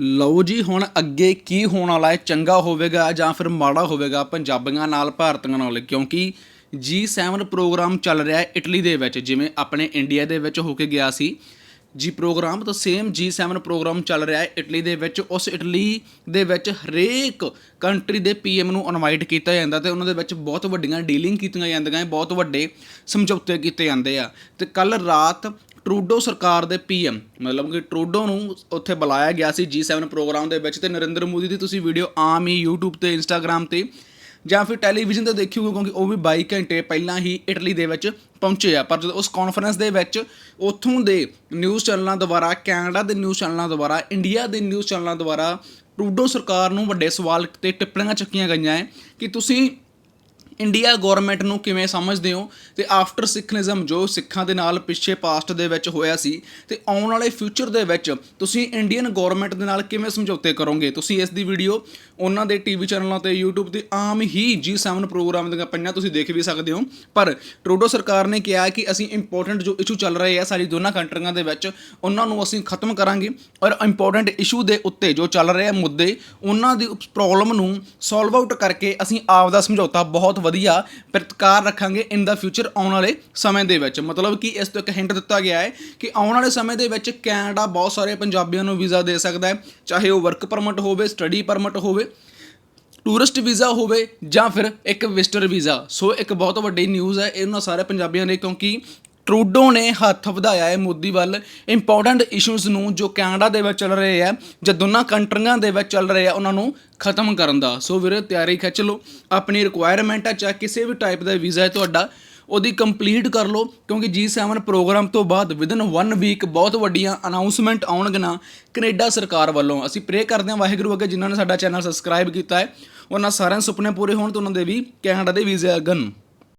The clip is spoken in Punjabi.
ਲਓ ਜੀ, ਹੁਣ ਅੱਗੇ ਕੀ ਹੋਣ ਵਾਲਾ ਹੈ? ਚੰਗਾ ਹੋਵੇਗਾ ਜਾਂ ਫਿਰ ਮਾੜਾ ਹੋਵੇਗਾ ਪੰਜਾਬੀਆਂ ਨਾਲ, ਭਾਰਤੀਆਂ ਨਾਲ? ਕਿਉਂਕਿ G7 ਪ੍ਰੋਗਰਾਮ ਚੱਲ ਰਿਹਾ ਹੈ ਇਟਲੀ ਦੇ ਵਿੱਚ, ਜਿਵੇਂ ਆਪਣੇ ਇੰਡੀਆ ਦੇ ਵਿੱਚ ਹੋ ਕੇ ਗਿਆ ਸੀ। ਜੀ ਪ੍ਰੋਗਰਾਮ ਤਾਂ ਸੇਮ G7 ਪ੍ਰੋਗਰਾਮ ਚੱਲ ਰਿਹਾ ਹੈ ਇਟਲੀ ਦੇ ਵਿੱਚ। ਉਸ ਇਟਲੀ ਦੇ ਵਿੱਚ ਹਰੇਕ ਕੰਟਰੀ ਦੇ ਪੀਐਮ ਨੂੰ ਇਨਵਾਈਟ ਕੀਤਾ ਜਾਂਦਾ ਤੇ ਉਹਨਾਂ ਦੇ ਵਿੱਚ ਬਹੁਤ ਵੱਡੀਆਂ ਡੀਲਿੰਗ ਕੀਤੀਆਂ ਜਾਂਦੀਆਂ ਹੈ, ਬਹੁਤ ਵੱਡੇ ਸਮਝੌਤੇ ਕੀਤੇ ਜਾਂਦੇ ਆ। ਤੇ ਕੱਲ ਰਾਤ ਟਰੂਡੋ ਸਰਕਾਰ ਦੇ ਪੀਐਮ, ਮਤਲਬ ਕਿ ਟਰੂਡੋ ਨੂੰ ਉੱਥੇ ਬੁਲਾਇਆ ਗਿਆ ਸੀ G7 ਪ੍ਰੋਗਰਾਮ ਦੇ ਵਿੱਚ ਤੇ ਨਰਿੰਦਰ ਮੋਦੀ ਦੀ ਤੁਸੀਂ ਵੀਡੀਓ ਆਮ ਹੀ YouTube ਤੇ, Instagram ਤੇ ਜਾਂ ਫਿਰ ਟੈਲੀਵਿਜ਼ਨ ਤੇ ਦੇਖਿਓਗੇ ਕਿਉਂਕਿ ਉਹ ਵੀ 22 ਘੰਟੇ ਪਹਿਲਾਂ ਹੀ ਇਟਲੀ ਦੇ ਵਿੱਚ ਪਹੁੰਚੇ ਆ। ਪਰ ਜਦੋਂ ਉਸ ਕਾਨਫਰੰਸ ਦੇ ਵਿੱਚ ਉੱਥੋਂ ਦੇ ਨਿਊਜ਼ ਚੈਨਲਾਂ ਦੁਆਰਾ ਕੈਨੇਡਾ ਦੇ ਨਿਊਜ਼ ਚੈਨਲਾਂ ਦੁਆਰਾ ਇੰਡੀਆ ਦੇ ਨਿਊਜ਼ ਚੈਨਲਾਂ ਦੁਆਰਾ ਟਰੂਡੋ ਸਰਕਾਰ ਨੂੰ ਵੱਡੇ ਸਵਾਲ ਤੇ ਟਿੱਪਣੀਆਂ ਚੱਕੀਆਂ ਗਈਆਂ ਹੈ ਕਿ ਤੁਸੀਂ ਇੰਡੀਆ ਗਵਰਨਮੈਂਟ ਨੂੰ ਕਿਵੇਂ ਸਮਝਦੇ ਹੋ? ਤੇ ਆਫਟਰ ਸਿੱਖਨਿਜ਼ਮ ਜੋ ਸਿੱਖਾਂ ਦੇ ਨਾਲ ਪਿੱਛੇ ਪਾਸਟ ਦੇ ਵਿੱਚ ਹੋਇਆ ਸੀ, ਤੇ ਆਉਣ ਵਾਲੇ ਫਿਊਚਰ ਦੇ ਵਿੱਚ ਤੁਸੀਂ ਇੰਡੀਅਨ ਗਵਰਨਮੈਂਟ ਦੇ ਨਾਲ ਕਿਵੇਂ ਸਮਝੌਤੇ ਕਰੋਗੇ? ਤੁਸੀਂ ਇਸ ਦੀ ਵੀਡੀਓ ਉਹਨਾਂ ਦੇ ਟੀਵੀ ਚੈਨਲਾਂ ਤੇ YouTube ਤੇ ਆਮ ਹੀ G7 ਪ੍ਰੋਗਰਾਮ ਦੀਆਂ ਪਈਆਂ ਤੁਸੀਂ ਦੇਖ ਵੀ ਸਕਦੇ ਹੋ। ਪਰ ਟਰੂਡੋ ਸਰਕਾਰ ਨੇ ਕਿਹਾ ਕਿ ਅਸੀਂ ਇੰਪੋਰਟੈਂਟ ਜੋ ਇਸ਼ੂ ਚੱਲ ਰਹੇ ਆ ਸਾਡੀ ਦੋਨਾਂ ਕੰਟਰੀਆਂ ਦੇ ਵਿੱਚ, ਉਹਨਾਂ ਨੂੰ ਅਸੀਂ ਖਤਮ ਕਰਾਂਗੇ ਔਰ ਇੰਪੋਰਟੈਂਟ ਇਸ਼ੂ ਦੇ ਉੱਤੇ ਜੋ ਚੱਲ ਰਹੇ ਆ ਮੁੱਦੇ, ਉਹਨਾਂ ਦੀ ਪ੍ਰੋਬਲਮ ਨੂੰ ਸੋਲਵ ਆਊਟ ਕਰਕੇ ਅਸੀਂ ਆਪ ਦਾ ਸਮਝੌਤਾ ਬਹੁਤ ਵਧੀਆ ਪ੍ਰਤਕਾਰ ਰੱਖਾਂਗੇ ਇਨ ਦਾ ਫਿਊਚਰ ਆਉਣ ਵਾਲੇ ਸਮੇਂ ਦੇ ਵਿੱਚ। ਮਤਲਬ ਕਿ ਇਸ ਤੋਂ ਇੱਕ ਹਿੰਟ ਦਿੱਤਾ ਗਿਆ ਹੈ ਕਿ ਆਉਣ ਵਾਲੇ ਸਮੇਂ ਦੇ ਵਿੱਚ ਕੈਨੇਡਾ ਬਹੁਤ ਸਾਰੇ ਪੰਜਾਬੀਆਂ ਨੂੰ ਵੀਜ਼ਾ ਦੇ ਸਕਦਾ ਹੈ, ਚਾਹੇ ਉਹ ਵਰਕ ਪਰਮਿਟ ਹੋਵੇ ਸਟੱਡੀ ਪਰਮਿਟ ਹੋਵੇ ਟੂਰਿਸਟ ਵੀਜ਼ਾ ਹੋਵੇ ਜਾਂ ਫਿਰ ਇੱਕ ਵਿਜ਼ਟਰ ਵੀਜ਼ਾ। ਸੋ ਇੱਕ ਬਹੁਤ ਵੱਡੀ ਨਿਊਜ਼ ਹੈ ਇਹਨਾਂ ਸਾਰੇ ਪੰਜਾਬੀਆਂ ਲਈ ਕਿਉਂਕਿ ਟਰੂਡੋ ਨੇ ਹੱਥ ਵਧਾਇਆ ਹੈ ਮੋਦੀ ਵੱਲ। ਇੰਪੋਰਟੈਂਟ ਇਸ਼ੂਜ਼ ਨੂੰ ਜੋ ਕੈਨੇਡਾ ਦੇ ਵਿੱਚ ਚੱਲ ਰਹੇ ਆ ਜਾਂ ਦੋਨਾਂ ਕੰਟਰੀਆਂ ਦੇ ਵਿੱਚ ਚੱਲ ਰਹੇ ਆ ਉਹਨਾਂ ਨੂੰ ਖਤਮ ਕਰਨ ਦਾ। ਸੋ ਵੀਰੇ, ਤਿਆਰੀ ਖਿੱਚ ਲਓ। ਆਪਣੀ ਰਿਕੁਆਇਰਮੈਂਟ ਹੈ, ਚਾਹੇ ਕਿਸੇ ਵੀ ਟਾਈਪ ਦਾ ਵੀਜ਼ਾ ਹੈ ਤੁਹਾਡਾ, ਉਹਦੀ ਕੰਪਲੀਟ ਕਰ ਲਓ। ਕਿਉਂਕਿ G7 ਪ੍ਰੋਗਰਾਮ ਤੋਂ ਬਾਅਦ ਵਿਦਨ 1 ਵੀਕ ਬਹੁਤ ਵੱਡੀਆਂ ਅਨਾਉਂਸਮੈਂਟ ਆਉਣਗੀਆਂ ਕੈਨੇਡਾ ਸਰਕਾਰ ਵੱਲੋਂ। ਅਸੀਂ ਪ੍ਰੇ ਕਰਦੇ ਹਾਂ ਵਾਹਿਗੁਰੂ ਅੱਗੇ, ਜਿਨ੍ਹਾਂ ਨੇ ਸਾਡਾ ਚੈਨਲ ਸਬਸਕ੍ਰਾਈਬ ਕੀਤਾ ਹੈ, ਉਹਨਾਂ ਸਾਰਿਆਂ ਸੁਪਨੇ ਪੂਰੇ ਹੋਣ ਤੇ ਉਹਨਾਂ ਦੇ ਵੀ ਕੈਨੇਡਾ ਦੇ ਵੀਜ਼ੇ ਲੱਗਣ